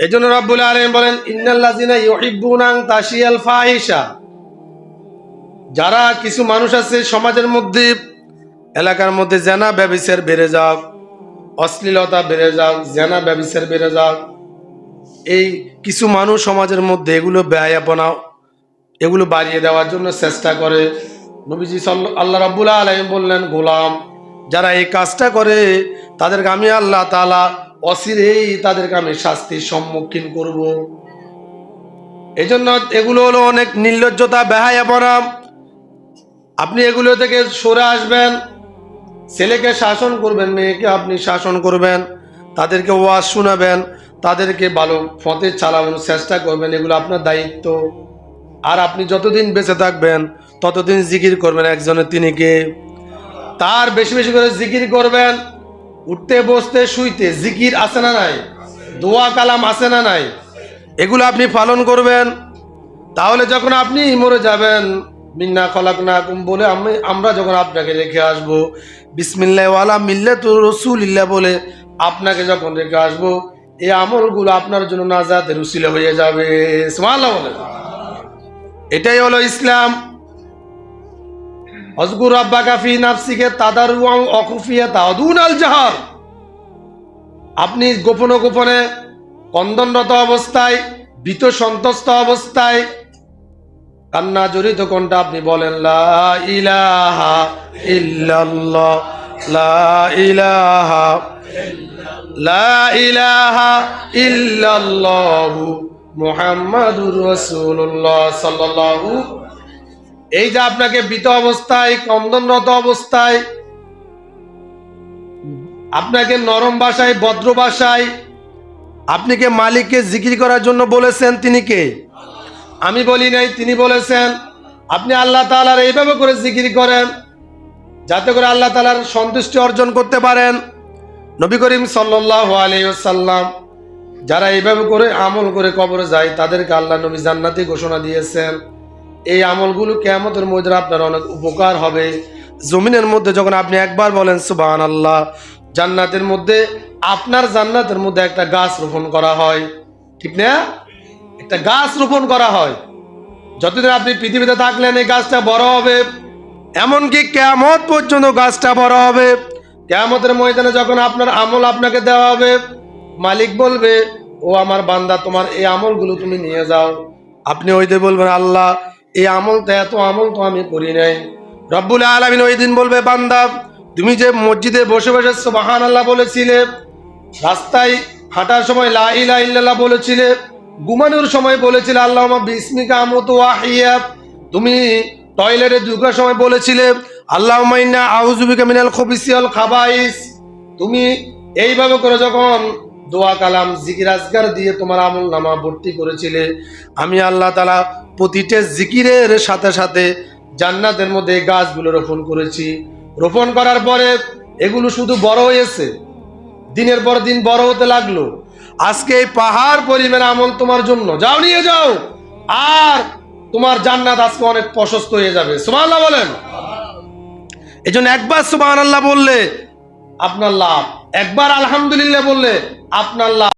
এই জন্য রব্বুল আলম বলেন ইন্নাল্লাজিনা ইউহিব্বুনাং তাশিয়াল ফাহিশা যারা কিছু মানুষ আছে সমাজের মধ্যে, এলাকার মধ্যে জেনা ব্যবিচার বেড়ে যাক, অশ্লীলতা বেড়ে যাক, জেনা ব্যবিচার বেড়ে যাক, এই কিছু মানুষ সমাজের মধ্যে এগুলো ব্যয়াপনা, এগুলো বাড়িয়ে দেওয়ার জন্য চেষ্টা করে। নবীজি সাল্ল- আল্লাহ রাব্বুল আলাইহিম বললেন, গোলাম, যারা এই কাজটা করে, তাদেরকে আমি আল্লাহ তাআলা অচিরেই তাদেরকে আমি শাস্তির সম্মুখীন করব। জন্য এগুলো হলো অনেক নির্লজ্জতা, বেহায়াপনা। আপনি এগুলো থেকে সরে আসবেন। ছেলেকে শাসন করবেন, মেয়েকে আপনি শাসন করবেন। তাদেরকে ওয়াজ শোনাবেন, তাদেরকে ভালো পথে চালানোর চেষ্টা করবেন, এগুলো আপনার দায়িত্ব। আর আপনি যতদিন বেঁচে থাকবেন, ততদিন জিকির করবেন একজনের তিনিকে। তার বেশি বেশি করে জিকির করবেন। উঠতে, বসতে, শুইতে জিকির আছে না নাই? দোয়া, কালাম আছে না নাই? এগুলো আপনি পালন করবেন। তাহলে যখন আপনি মরে যাবেন, মিন্না খলাক না বলে আমি, আমরা যখন আপনাকে রেখে আসব বিসমিল্লাওয়ালা মিল্লে তো রসুলিল্লাহ বলে আপনাকে যখন রেখে আসব এই আমলগুলো আপনার জন্য নাজাতের উসিলে হয়ে যাবে। এটাই হলো ইসলাম। অজগুর আব্বা কাফি নাফসিকে তাদার অকুফিয়া তাদুন আল জাহার। আপনি গোপনে গোপনে কন্দনরত অবস্থায়, ভীত সন্ত্রস্ত অবস্থায় কান্না জড়িত কোনটা আপনি বলেন, লা ইলাহা ইল্লাল্লাহ, লা ইলাহা লা ইলাহা ইল্লাল্লাহু মুহাম্মাদুর রাসূলুল্লাহ সাল্লাল্লাহু এই যে আপনাকে বিত অবস্থায় কন্দনরত অবস্থায়, আপনাকে নরম ভাষায় ভদ্র ভাষায় আপনি কে মালিককে জিকির করার জন্য বলেছেন তিনি কে? আমি বলি নাই, তিনি বলেছেন, আপনি আল্লাহ তালার এইভাবে করে জিকির করেন, যাতে করে আল্লাহ তালার সন্তুষ্টি অর্জন করতে পারেন। নবী করিম সাল্লাহ আলাইসাল্লাম যারা এইভাবে করে আমল করে কবরে যায়, তাদেরকে আল্লাহ নবী জান্নাতি ঘোষণা দিয়েছেন। এই আমলগুলো কেমতের মধ্যে আপনার অনেক উপকার হবে। জমিনের মধ্যে যখন আপনি একবার বলেন সুবাহান আল্লাহ জান্নাতের মধ্যে, আপনার জান্নাতের মধ্যে একটা গাছ রোপণ করা হয়। ঠিক না? একটা গাছ রোপণ করা হয়। যতদিন আপনি পৃথিবীতে থাকলেন, এই গাছটা বড় হবে। এমনকি কেয়ামত পর্যন্ত গাছটা বড় হবে। কেয়ামতের ময়দানে যখন আপনার আমল আপনাকে দেওয়া হবে, মালিক বলবে, ও আমার বান্দা, তোমার এই আমলগুলো তুমি নিয়ে যাও। আপনি ওইতে বলবেন, আল্লাহ এই আমল তো, এত আমল তো আমি করি নাই। রব্বুল আলমিন ওই দিন বলবে, বান্দা, তুমি যে মসজিদে বসে বসে বাহান আল্লাহ বলেছিলে, রাস্তায় হাঁটার সময় লা ইলা ইল্লাল্লাহ বলেছিলে, ঘুমানোর সময় বলেছিলে আল্লাহ বিস্মিকা আমত ওয়াহিয়া, তুমি টয়লেটে ঢুকার সময় বলেছিলে আল্লাহ মাইনা আউজুবিকা মিনাল খবিসিয়াল খাবাইস, তুমি এইভাবে করে যখন দোয়া কালাম, জিকির আজগার দিয়ে তোমার আমল নামা ভর্তি করেছিলে। আমি আল্লাহ তালা প্রতিটা জিকিরের সাথে সাথে জান্নাতের মধ্যে গাছগুলো রোপণ করেছি। রোপণ করার পরে এগুলো শুধু বড় হয়েছে। দিনের পর দিন বড় হতে লাগল। আজকে এই পাহাড় পরিমাণ আমল তোমার জন্য। যাও, নিয়ে যাও। আর তোমার জান্নাত আজকে অনেক প্রশস্ত হয়ে যাবে। সুবহানাল্লাহ বলেন। এই জন্য একবার সুবহানাল্লাহ বললে আপনার লাভ। একবার আলহামদুলিল্লাহ বললে আপনার লাভ